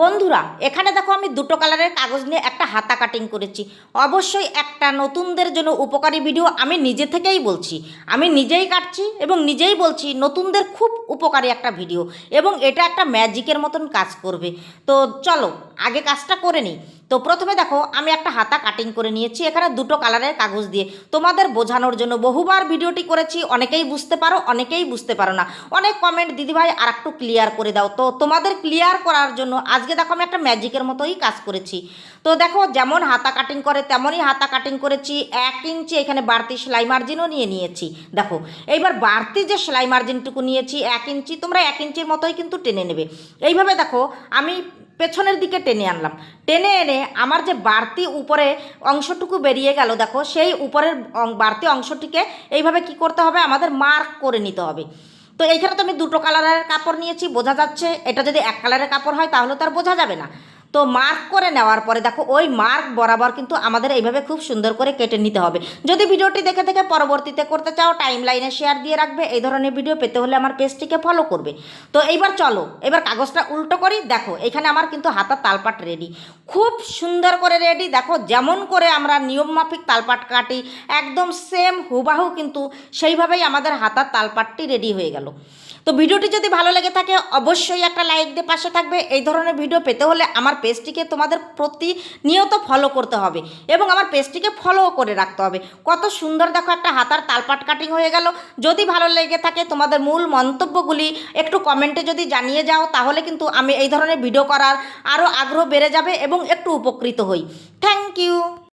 বন্ধুরা, এখানে দেখো আমি দুটো কালারের কাগজ নিয়ে একটা হাতা কাটিং করেছি। অবশ্যই একটা নতুনদের জন্য উপকারী ভিডিও আমি নিজে থেকেই বলছি। আমি নিজেই কাটছি এবং নিজেই বলছি নতুনদের খুব উপকারী একটা ভিডিও এবং এটা একটা ম্যাজিকের মতন কাজ করবে। তো চলো, আগে কাজটা করে নিই। তো প্রথমে দেখো, আমি একটা হাতা কাটিং করে নিয়েছি, এখানে দুটো কালারের কাগজ দিয়ে। তোমাদের বোঝানোর জন্য বহুবার ভিডিওটি করেছি, অনেকেই বুঝতে পারো, অনেকেই বুঝতে পারো না। অনেক কমেন্ট দিদিভাই আর একটু ক্লিয়ার করে দাও। তো তোমাদের ক্লিয়ার করার জন্য আজকে দেখো আমি একটা ম্যাজিকের মতোই কাজ করেছি। তো দেখো, যেমন হাতা কাটিং করে, তেমনই হাতা কাটিং করেছি। এক ইঞ্চি এখানে বাড়তি সেলাই মার্জিনও নিয়ে নিয়েছি। দেখো, এইবার বাড়তি যে সেলাই মার্জিনটুকু নিয়েছি, এক ইঞ্চি, তোমরা এক ইঞ্চির মতোই কিন্তু টেনে নেবে। এইভাবে দেখো, আমি পেছনের দিকে টেনে আনলাম। টেনে এনে আমার যে বাড়তি উপরে অংশটুকু বেরিয়ে গেল, দেখো, সেই উপরের বাড়তি অংশটিকে এইভাবে কি করতে হবে? আমাদের মার্ক করে নিতে হবে। তো এইখানে তো আমি দুটো কালারের কাপড় নিয়েছি, বোঝা যাচ্ছে। এটা যদি এক কালারের কাপড় হয়, তাহলে তো আর বোঝা যাবে না। তো মার্ক করে নেওয়ার পরে দেখো ওই মার্ক বরাবর কিন্তু আমাদের এইভাবে খুব সুন্দর করে কেটে নিতে হবে। যদি ভিডিওটি দেখে দেখে পরবর্তীতে করতে চাও টাইম লাইনে শেয়ার দিয়ে রাখবে, এই ধরনের ভিডিও পেতে হলে আমার পেজটিকে ফলো করবে। তো এইবার চলো, এবার কাগজটা উল্টো করি, দেখো এখানে আমার কিন্তু হাতার তালপাট রেডি খুব সুন্দর করে রেডি দেখো যেমন করে আমরা নিয়মমাফিক তালপাট কাটি, একদম সেম হুবাহু কিন্তু সেইভাবেই আমাদের হাতার তালপাটটি রেডি হয়ে গেল। তো ভিডিওটি যদি ভালো লেগে থাকে, অবশ্যই একটা লাইক দিয়ে পাশে থাকবে। এই ধরনের ভিডিও পেতে হলে আমার পেজটিকে তোমাদের প্রতিনিয়ত ফলো করতে হবে এবং আমার পেজটিকে ফলো করে রাখতে হবে। কত সুন্দর দেখো একটা হাতার তালপাট কাটিং হয়ে গেল। যদি ভালো লেগে থাকে তোমাদের মূল মন্তব্যগুলি একটু কমেন্টে যদি জানিয়ে যাও তাহলে কিন্তু আমি এই ধরনের ভিডিও করার আরও আগ্রহ বেড়ে যাবে এবং একটু উপকৃত হই। Thank you